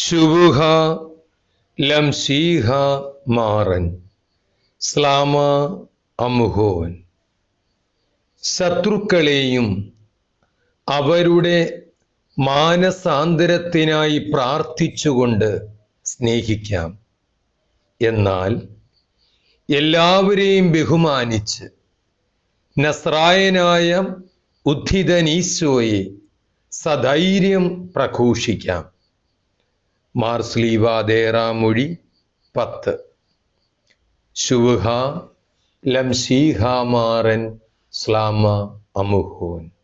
ശുഭുഹ ലംശീഹ മാറൻ. സ്ലാമ അമുഹോൻ. ശത്രുക്കളെയും അവരുടെ മാനസാന്തരത്തിനായി പ്രാർത്ഥിച്ചുകൊണ്ട് സ്നേഹിക്കാം. എന്നാൽ എല്ലാവരെയും ബഹുമാനിച്ച് നസ്രായനായ ഉദ്ധിതനീശോയെ സധൈര്യം പ്രഘോഷിക്കാം. മാർസ്ലീവാദേറാമൊഴി പത്ത്. ശുവഹ ലംസീഹാമാറൻ സ്ലാമ അമുഹോൻ.